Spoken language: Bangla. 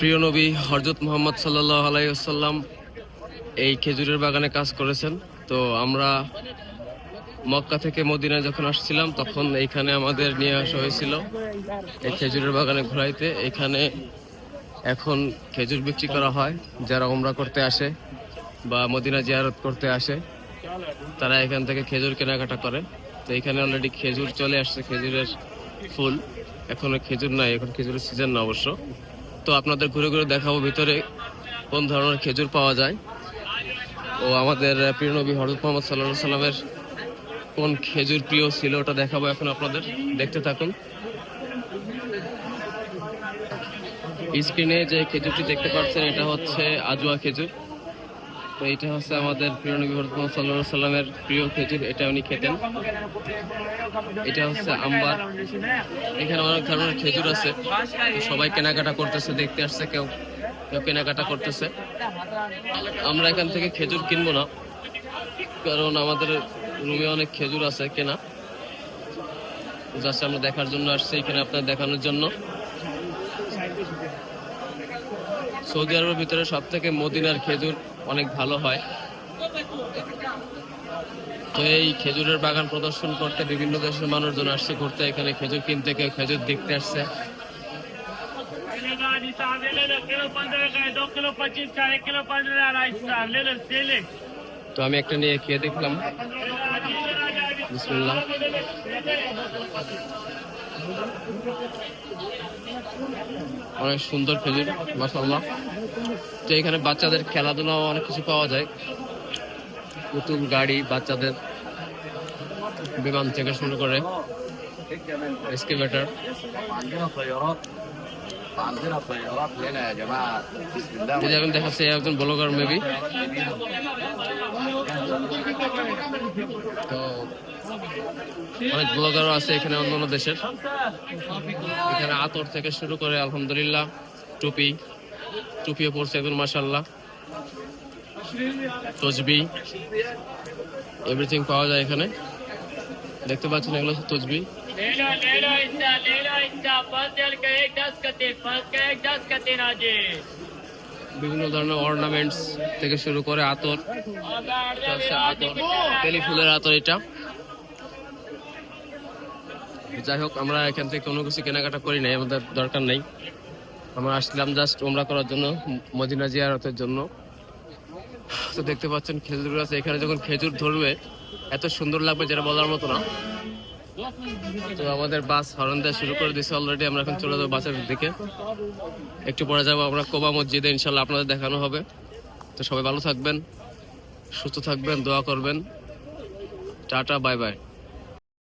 প্রিয় নবী হরজত মোহাম্মদ সাল্লাহ আলাইসাল্লাম এই খেজুরের বাগানে কাজ করেছেন। তো আমরা মক্কা থেকে মদিনায় যখন আসছিলাম, তখন এইখানে আমাদের নিয়ে আসা হয়েছিল এই খেজুরের বাগানে ঘোরাইতে। এখানে এখন খেজুর বিক্রি করা হয়, যারা ওমরা করতে আসে বা মদিনা জিয়ারত করতে আসে, তারা এখান থেকে খেজুর কেনাকাটা করে তো এখানে অলরেডি খেজুর চলে আসছে, খেজুরের ফুল। এখনও খেজুর নাই, এখন খেজুরের সিজন না অবশ্য। তো আপনাদের ঘুরে ঘুরে দেখাবো ভিতরে কোন ধরনের খেজুর পাওয়া যায়। ও আমাদের প্রিয় নবী হরত মোহাম্মদ সাল্লা সাল্লামের কোন খেজুর প্রিয় ছিল ওটা দেখাবো এখন আপনাদের। দেখতে থাকুন। স্ক্রিনে যে খেজুরটি দেখতে পাচ্ছেন, এটা হচ্ছে আজুয়া খেজুর। তো এটা হচ্ছে আমাদের প্রিয় নবী হরত মোহাম্মদ সাল্লাহ সাল্লামের প্রিয় খেজুর, এটা উনি খেতেন। এটা হচ্ছে আম্বার। এখানে অনেক ধরনের খেজুর আছে। সবাই কেনাকাটা করতেছে, দেখতে আসছে কেউ কেউ কেনাকাটা করতেছে। আমরা এখান থেকে খেজুর কিনবো না, কারণ আমাদের রুমে অনেক খেজুর আছে কেনা। জাস্ট আমরা দেখার জন্য আসছি এখানে আপনার দেখানোর জন্য। সৌদি আরবের ভিতরে সব থেকে মদিনার খেজুর অনেক ভালো হয়। তো এই খেজুরের বাগান প্রদর্শন করতে বিভিন্ন দেশের মানুষজন আসছে ঘুরতে, এখানে খেজুর কিনতে, কেউ খেজুর দেখতে আসছে। তো আমি একটা নিয়ে খেয়ে দেখলাম। বিসমুল্লাহ। অনেক সুন্দর খেজুর মাসাল্লাহ তো এখানে বাচ্চাদের খেলাধুলাও অনেক কিছু পাওয়া যায়। নতুন গাড়ি বাচ্চাদের বিমান থেকে শুরু করে এক্সকেভেটার। দেখাচ্ছে একজন ব্লগার মেবি তো অনেক ব্লগারও আছে এখানে অন্য অন্য দেশের। এখানে আতর থেকে শুরু করে আলহামদুলিল্লাহ, টুপি। টুপিও পড়ছে এখন মাসাল্লাহ তসবি। এভরিথিং পাওয়া যায় এখানে। দেখতে পাচ্ছেন এগুলো তসবি। বিভিন্ন ধরনের অর্নামেন্টস থেকে শুরু করে আতর আতর তেলি ফুলের আতর এটা। যাই হোক, আমরা এখান থেকে কোনো কিছু কেনাকাটা করি নাই, আমাদের দরকার নেই। আমরা আসলাম জাস্ট ওমরা করার জন্য, মদিনা জিয়ারতের জন্য। তো দেখতে পাচ্ছেন খেজুর গাছ, এখানে যখন খেজুর ধরবে, এত সুন্দর লাগবে যেটা বলার মতো না। তো আমাদের বাস হরণ দেওয়া শুরু করে দিয়েছে অলরেডি আমরা এখন চলে যাব বাসের দিকে। একটু পরে যাব আমরা কোবা মসজিদে, ইনশাল্লাহ আপনাদের দেখানো হবে। তো সবাই ভালো থাকবেন, সুস্থ থাকবেন, দোয়া করবেন। Tata, bye bye.